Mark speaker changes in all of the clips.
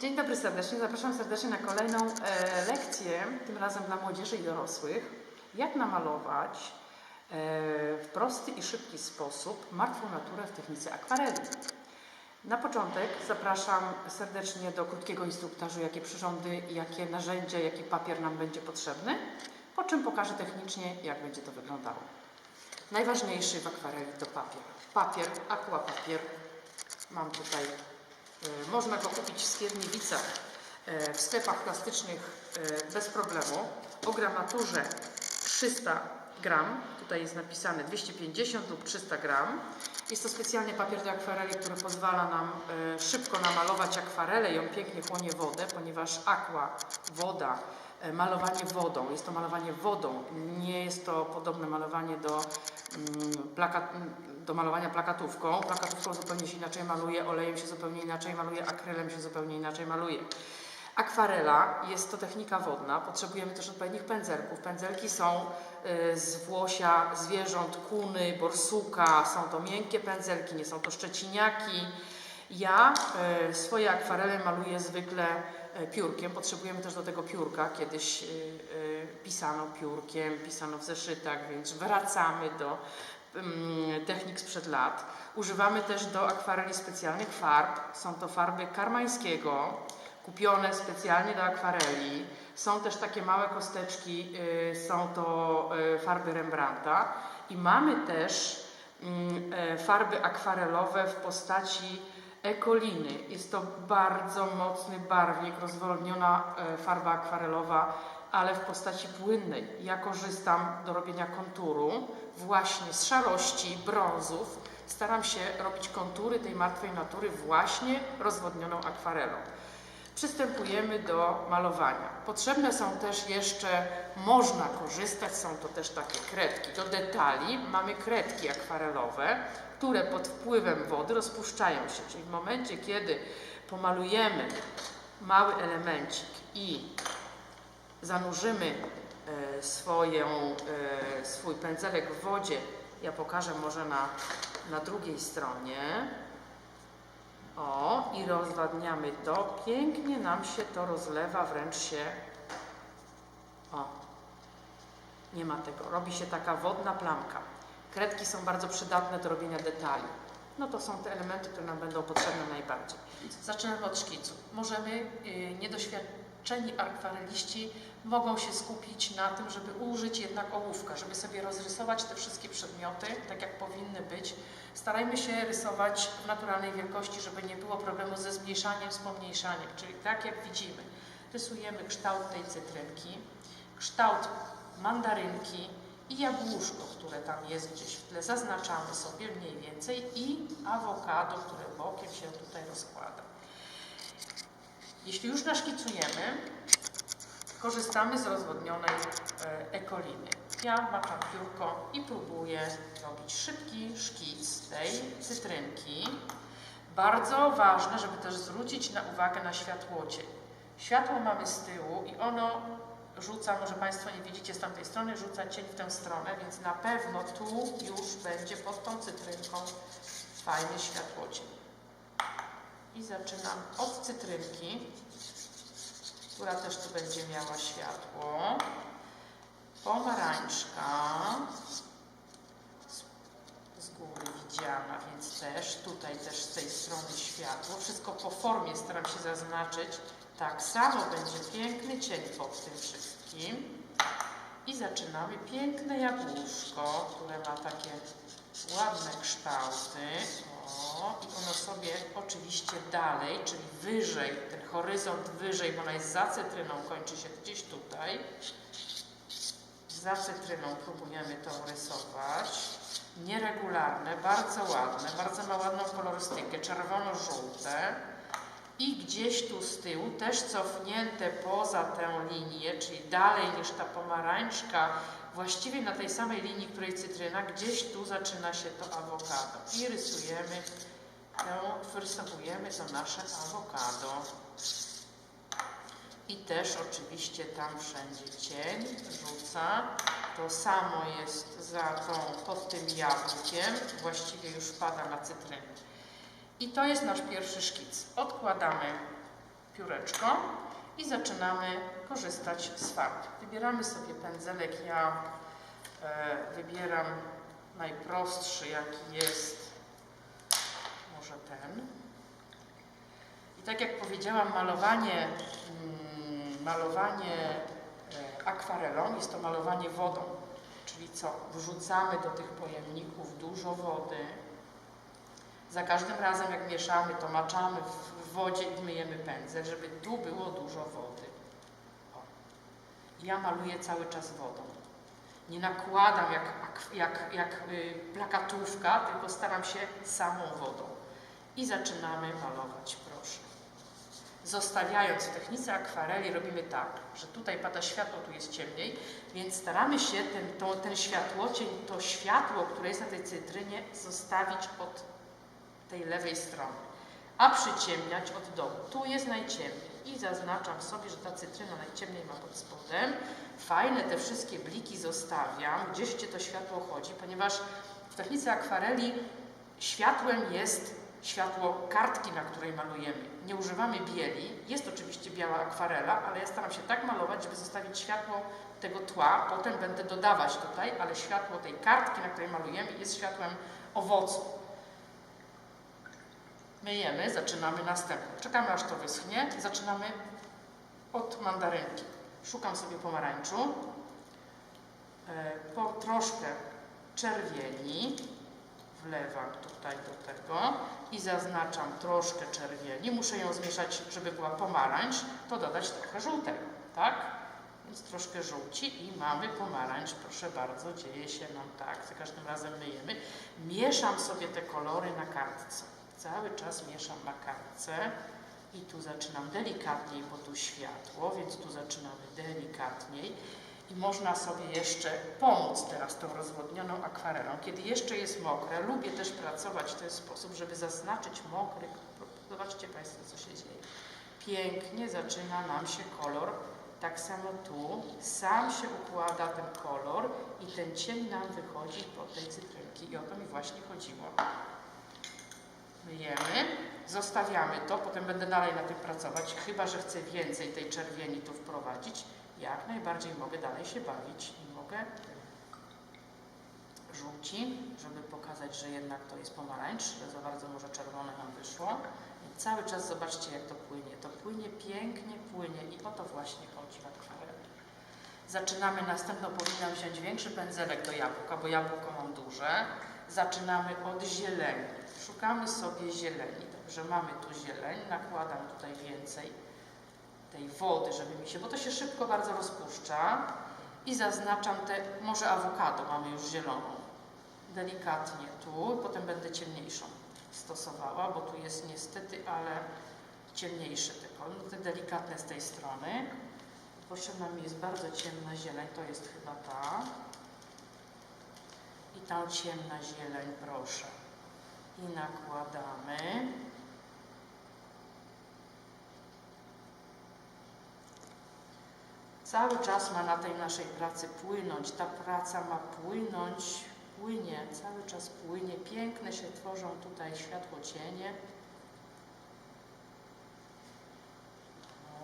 Speaker 1: Dzień dobry serdecznie. Zapraszam serdecznie na kolejną e, lekcję, tym razem dla młodzieży i dorosłych. Jak namalować e, w prosty i szybki sposób martwą naturę w technice akwareli. Na początek zapraszam serdecznie do krótkiego instruktażu, jakie przyrządy, jakie narzędzia, jaki papier nam będzie potrzebny, po czym pokażę technicznie, jak będzie to wyglądało. Najważniejszy w akwareli to papier. Papier, aquapapier. Mam tutaj, można go kupić w Skierniewicach, e, w sklepach plastycznych e, bez problemu. O gramaturze 300 gram, tutaj jest napisane 250 lub 300 gram. Jest to specjalny papier do akwareli, który pozwala nam e, szybko namalować akwarelę on pięknie chłonie wodę, ponieważ aqua, woda, e, malowanie wodą, jest to malowanie wodą, nie jest to podobne malowanie do, mm, plakat, do malowania plakatówką. Plakatówką zupełnie się inaczej maluje, olejem się zupełnie inaczej maluje, akrylem się zupełnie inaczej maluje. Akwarela jest to technika wodna, potrzebujemy też odpowiednich pędzelków. Pędzelki są y, z włosia zwierząt, kuny, borsuka, są to miękkie pędzelki, nie są to szczeciniaki. Ja y, swoje akwarele maluję zwykle piórkiem, potrzebujemy też do tego piórka. Kiedyś y, y, pisano piórkiem, pisano w zeszytach, więc wracamy do mm, technik sprzed lat. Używamy też do akwareli specjalnych farb. Są to farby karmańskiego, kupione specjalnie do akwareli. Są też takie małe kosteczki, są to farby Rembrandta. I mamy też mm, e, farby akwarelowe w postaci ekoliny. Jest to bardzo mocny barwnik, rozwolniona e, farba akwarelowa, ale w postaci płynnej. Ja korzystam do robienia konturu właśnie z szarości, brązów. Staram się robić kontury tej martwej natury właśnie rozwodnioną akwarelą. Przystępujemy do malowania. Potrzebne są też jeszcze, można korzystać, są to też takie kredki. Do detali mamy kredki akwarelowe, które pod wpływem wody rozpuszczają się. Czyli w momencie, kiedy pomalujemy mały elemencik i zanurzymy e, swoją, e, swój pędzelek w wodzie, ja pokażę może na, na drugiej stronie, i rozwadniamy to. Pięknie nam się to rozlewa, wręcz się. O, nie ma tego. Robi się taka wodna plamka. Kredki są bardzo przydatne do robienia detali. No to są te elementy, które nam będą potrzebne najbardziej. Zaczynamy od szkicu. Możemy, yy, niedoświadczeni akwareliści mogą się skupić na tym, żeby użyć jednak ołówka, żeby sobie rozrysować te wszystkie przedmioty, tak jak powinny być. Starajmy się rysować w naturalnej wielkości, żeby nie było problemu ze zmniejszaniem, z pomniejszaniem, czyli tak jak widzimy, rysujemy kształt tej cytrynki, kształt mandarynki i jabłuszko, które tam jest gdzieś w tle, zaznaczamy sobie mniej więcej i awokado, które bokiem się tutaj rozkłada. Jeśli już naszkicujemy, korzystamy z rozwodnionej e, ekoliny. Ja maczam piórko i próbuję robić szybki szkic tej cytrynki. Bardzo ważne, żeby też zwrócić na uwagę na światłodzień. Światło mamy z tyłu i ono rzuca, może Państwo nie widzicie z tamtej strony, rzuca cień w tę stronę, więc na pewno tu już będzie pod tą cytrynką fajny światłodzień. I zaczynam od cytrynki, która też tu będzie miała światło. Pomarańczka z, góry widziana, więc też tutaj też z tej strony światło. Wszystko po formie staram się zaznaczyć. Tak samo będzie piękny cień pod tym wszystkim. I zaczynamy piękne jabłuszko, które ma takie ładne kształty. I ono sobie oczywiście dalej, czyli wyżej, ten horyzont wyżej, bo ona jest za cytryną, kończy się gdzieś tutaj. Za cytryną próbujemy to rysować. Nieregularne, bardzo ładne, bardzo ma ładną kolorystykę, czerwono-żółte. Gdzieś tu z tyłu, też cofnięte poza tę linię, czyli dalej niż ta pomarańczka, właściwie na tej samej linii, której cytryna, gdzieś tu zaczyna się to awokado. I rysujemy, tę, to nasze awokado. I też oczywiście tam wszędzie cień rzuca. To samo jest za tą, pod tym jabłkiem, właściwie już pada na cytrynę. I to jest nasz pierwszy szkic. Odkładamy pióreczko i zaczynamy korzystać z farb. Wybieramy sobie pędzelek. Ja e, wybieram najprostszy, jaki jest, może ten. I tak jak powiedziałam, malowanie, mm, malowanie e, akwarelą jest to malowanie wodą. Czyli co? Wrzucamy do tych pojemników dużo wody. Za każdym razem, jak mieszamy, to maczamy w wodzie i myjemy pędzel, żeby tu było dużo wody. O. Ja maluję cały czas wodą. Nie nakładam jak, jak, jak y, plakatówka, tylko staram się samą wodą. I zaczynamy malować, proszę. Zostawiając w technice akwareli robimy tak, że tutaj pada światło, tu jest ciemniej, więc staramy się ten, to, ten to światło, które jest na tej cytrynie, zostawić od tej lewej strony, a przyciemniać od dołu. Tu jest najciemniej i zaznaczam sobie, że ta cytryna najciemniej ma pod spodem. Fajne te wszystkie bliki zostawiam, gdzieś Cię to światło chodzi, ponieważ w technice akwareli światłem jest światło kartki, na której malujemy. Nie używamy bieli. Jest oczywiście biała akwarela, ale ja staram się tak malować, żeby zostawić światło tego tła. Potem będę dodawać tutaj, ale światło tej kartki, na której malujemy, jest światłem owocu. Myjemy, zaczynamy następne. Czekamy aż to wyschnie. Zaczynamy od mandarynki. Szukam sobie pomarańczu. E, Po troszkę czerwieni wlewam tutaj do tego i zaznaczam troszkę czerwieni. Muszę ją zmieszać, żeby była pomarańcz, to dodać trochę żółtego, tak? Więc troszkę żółci i mamy pomarańcz, proszę bardzo, dzieje się nam tak, za każdym razem myjemy. Mieszam sobie te kolory na kartce. Cały czas mieszam na kartce i tu zaczynam delikatniej, bo tu światło, więc tu zaczynamy delikatniej. I można sobie jeszcze pomóc teraz tą rozwodnioną akwarelą. Kiedy jeszcze jest mokre, lubię też pracować w ten sposób, żeby zaznaczyć mokry. Zobaczcie Państwo, co się dzieje. Pięknie zaczyna nam się kolor. Tak samo tu. Sam się układa ten kolor i ten cień nam wychodzi po tej cytrynki. I o to mi właśnie chodziło. Myjemy, zostawiamy to, potem będę dalej na tym pracować, chyba że chcę więcej tej czerwieni tu wprowadzić jak najbardziej mogę dalej się bawić i mogę żółci, żeby pokazać, że jednak to jest pomarańcz, że za bardzo może czerwone nam wyszło. I cały czas zobaczcie, jak to płynie. To płynie pięknie, płynie i o to właśnie chodzi w akwareli. Zaczynamy, następno powinnam wziąć większy pędzelek do jabłka, bo jabłko mam duże. Zaczynamy od zieleni. Szukamy sobie zieleni. Dobrze, mamy tu zieleń, nakładam tutaj więcej tej wody, żeby mi się, bo to się szybko bardzo rozpuszcza i zaznaczam te, może awokado mamy już zieloną, delikatnie tu, potem będę ciemniejszą stosowała, bo tu jest niestety, ale ciemniejszy te kolor, te delikatne z tej strony. Potrzebna mi jest bardzo ciemna zieleń, to jest chyba ta. Tą ciemna zieleń, proszę. I nakładamy. Cały czas ma na tej naszej pracy płynąć. Ta praca ma płynąć, płynie, cały czas płynie. Piękne się tworzą tutaj światło cienie.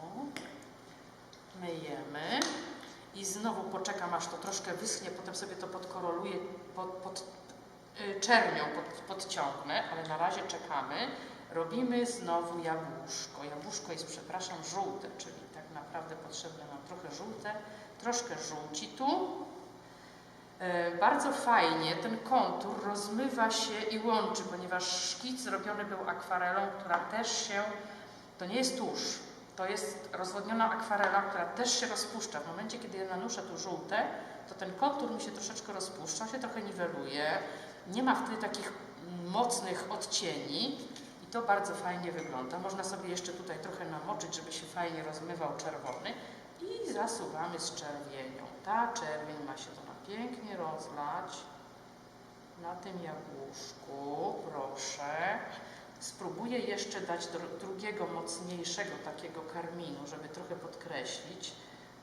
Speaker 1: O. Myjemy. I znowu poczekam, aż to troszkę wyschnie, potem sobie to podkoroluję, pod, pod y, czernią pod, podciągnę, ale na razie czekamy. Robimy znowu jabłuszko. Jabłuszko jest, przepraszam, żółte, czyli tak naprawdę potrzebne nam trochę żółte, troszkę żółci tu. E, bardzo fajnie ten kontur rozmywa się i łączy, ponieważ szkic zrobiony był akwarelą, która też się, to nie jest tusz, to jest rozwodniona akwarela, która też się rozpuszcza. W momencie, kiedy ja nanuszę tu żółte, to ten kontur mi się troszeczkę rozpuszcza, się trochę niweluje. Nie ma wtedy takich mocnych odcieni i to bardzo fajnie wygląda. Można sobie jeszcze tutaj trochę namoczyć, żeby się fajnie rozmywał czerwony i zasuwamy z czerwienią. Ta czerwień ma się to na pięknie rozlać na tym jabłuszku, proszę. Spróbuję jeszcze dać drugiego, mocniejszego takiego karminu, żeby trochę podkreślić.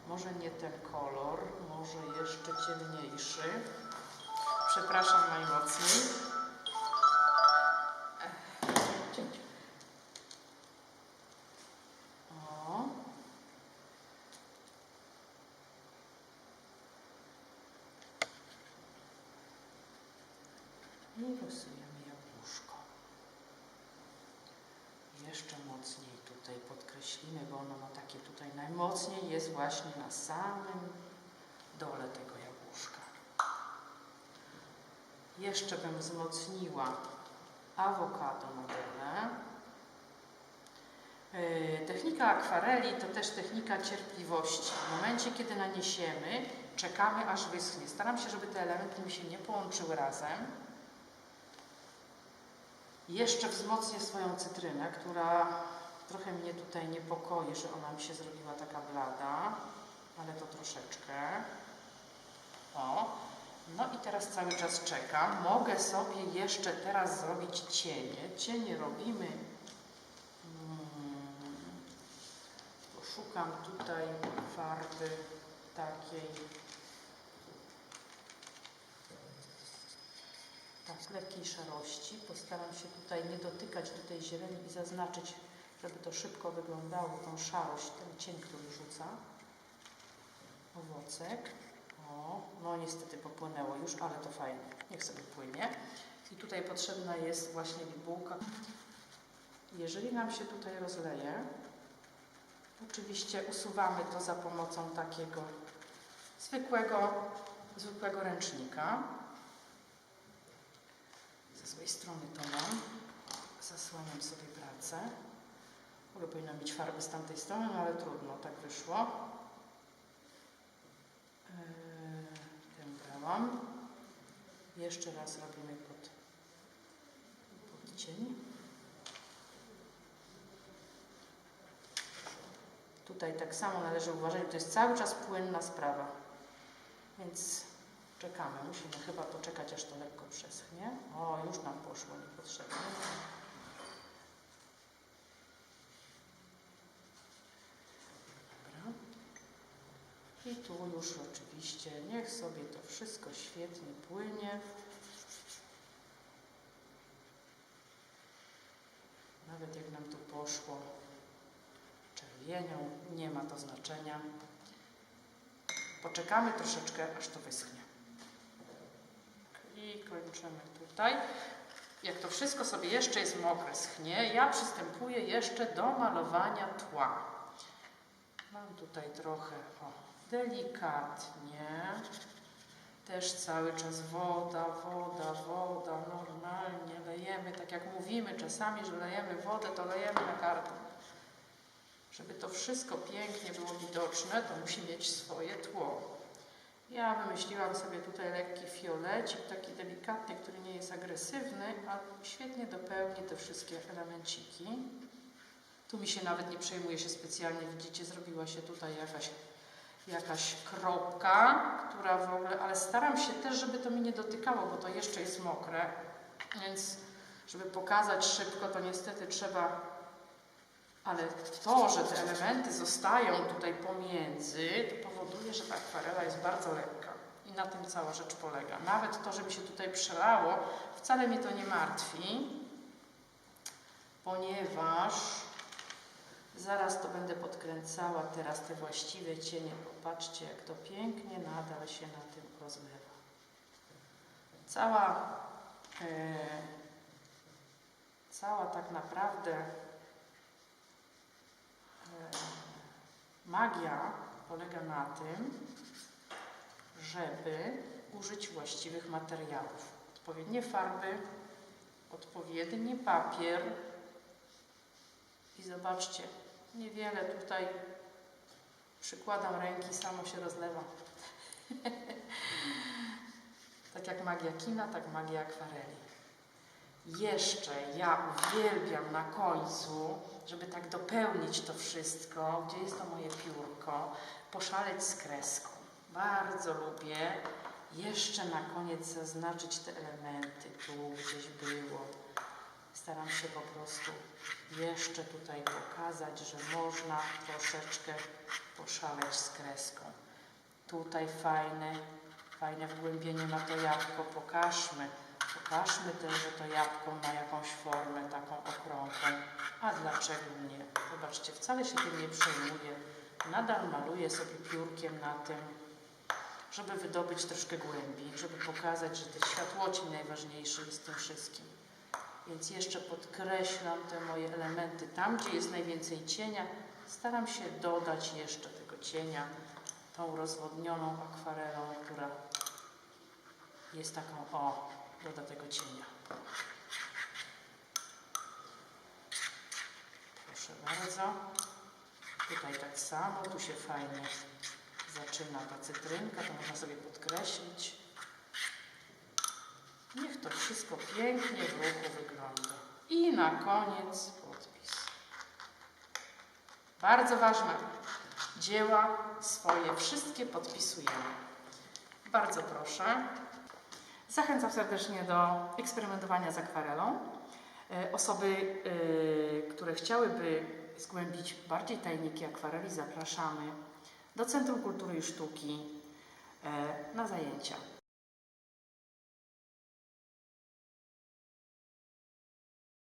Speaker 1: Może nie ten kolor, może jeszcze ciemniejszy. Przepraszam najmocniej. O. I rysujemy. Jeszcze mocniej tutaj podkreślimy, bo ono ma takie tutaj najmocniej jest właśnie na samym dole tego jabłuszka. Jeszcze bym wzmocniła awokado na dole. Yy, Technika akwareli to też technika cierpliwości. W momencie, kiedy naniesiemy, czekamy aż wyschnie. Staram się, żeby te elementy mi się nie połączyły razem. Jeszcze wzmocnię swoją cytrynę, która trochę mnie tutaj niepokoi, że ona mi się zrobiła taka blada, ale to troszeczkę. O, no i teraz cały czas czekam. Mogę sobie jeszcze teraz zrobić cienie. Cienie robimy. Hmm, poszukam tutaj farby takiej. Tak, lekkiej szarości. Postaram się tutaj nie dotykać do tej zieleni i zaznaczyć, żeby to szybko wyglądało, tą szarość, ten cień, który rzuca. Owocek. O, no niestety popłynęło już, ale to fajnie. Niech sobie płynie. I tutaj potrzebna jest właśnie bibułka. Jeżeli nam się tutaj rozleje, oczywiście usuwamy to za pomocą takiego zwykłego, zwykłego ręcznika. Złej strony to mam. Zasłaniam sobie pracę. W ogóle powinna mieć farby z tamtej strony, no ale trudno, tak wyszło. Yy, Tę brałam. Jeszcze raz robimy pod, pod cień. Tutaj tak samo należy uważać, bo to jest cały czas płynna sprawa. Więc czekamy. Musimy chyba poczekać, aż to lekko przeschnie. O, już nam poszło niepotrzebnie. Dobra. I tu już oczywiście niech sobie to wszystko świetnie płynie. Nawet jak nam tu poszło czerwienią, nie ma to znaczenia. Poczekamy troszeczkę, aż to wyschnie. Kończymy tutaj. Jak to wszystko sobie jeszcze jest mokre, schnie, ja przystępuję jeszcze do malowania tła. Mam tutaj trochę, o, delikatnie. Też cały czas woda, woda, woda, normalnie lejemy, tak jak mówimy czasami, że lejemy wodę, to lejemy na karton. Żeby to wszystko pięknie było widoczne, to musi mieć swoje tło. Ja wymyśliłam sobie tutaj lekki fiolecik, taki delikatny, który nie jest agresywny, a świetnie dopełni te wszystkie elemenciki. Tu mi się nawet nie przejmuje się specjalnie, widzicie, zrobiła się tutaj jakaś, jakaś kropka, która w ogóle, ale staram się też, żeby to mi nie dotykało, bo to jeszcze jest mokre, więc żeby pokazać szybko, to niestety trzeba ale to, że te elementy zostają tutaj pomiędzy, to powoduje, że ta akwarela jest bardzo lekka. I na tym cała rzecz polega. Nawet to, że mi się tutaj przelało, wcale mnie to nie martwi, ponieważ zaraz to będę podkręcała teraz te właściwe cienie. Popatrzcie, jak to pięknie nadal się na tym rozlewa. Cała, e, cała tak naprawdę Magia polega na tym, żeby użyć właściwych materiałów. Odpowiednie farby, odpowiedni papier i zobaczcie, niewiele tutaj przykładam ręki, samo się rozlewa. tak jak magia kina, tak magia akwareli. Jeszcze ja uwielbiam na końcu, żeby tak dopełnić to wszystko, gdzie jest to moje piórko, poszaleć z kreską. Bardzo lubię jeszcze na koniec zaznaczyć te elementy. Tu gdzieś było. Staram się po prostu jeszcze tutaj pokazać, że można troszeczkę poszaleć z kreską. Tutaj fajne, fajne wgłębienie ma to jabłko. Pokażmy. Pokażmy też, że to jabłko ma jakąś formę taką okrągłą. A dlaczego nie? Zobaczcie, wcale się tym nie przejmuję. Nadal maluję sobie piórkiem na tym. żeby wydobyć troszkę głębi, żeby pokazać, że ten światłocień najważniejszy jest tym wszystkim. Więc jeszcze podkreślam te moje elementy. Tam, gdzie jest najwięcej cienia, staram się dodać jeszcze tego cienia tą rozwodnioną akwarelą, która jest taką, o, doda tego cienia. Proszę bardzo. Tutaj tak samo, tu się fajnie zaczyna ta cytrynka, to można sobie podkreślić. Niech to wszystko pięknie w ruchu wygląda. I na koniec podpis. Bardzo ważne. Dzieła swoje wszystkie podpisujemy. Bardzo proszę. Zachęcam serdecznie do eksperymentowania z akwarelą. E, Osoby, e, które chciałyby zgłębić bardziej tajniki akwareli, zapraszamy do Centrum Kultury i Sztuki e, na zajęcia.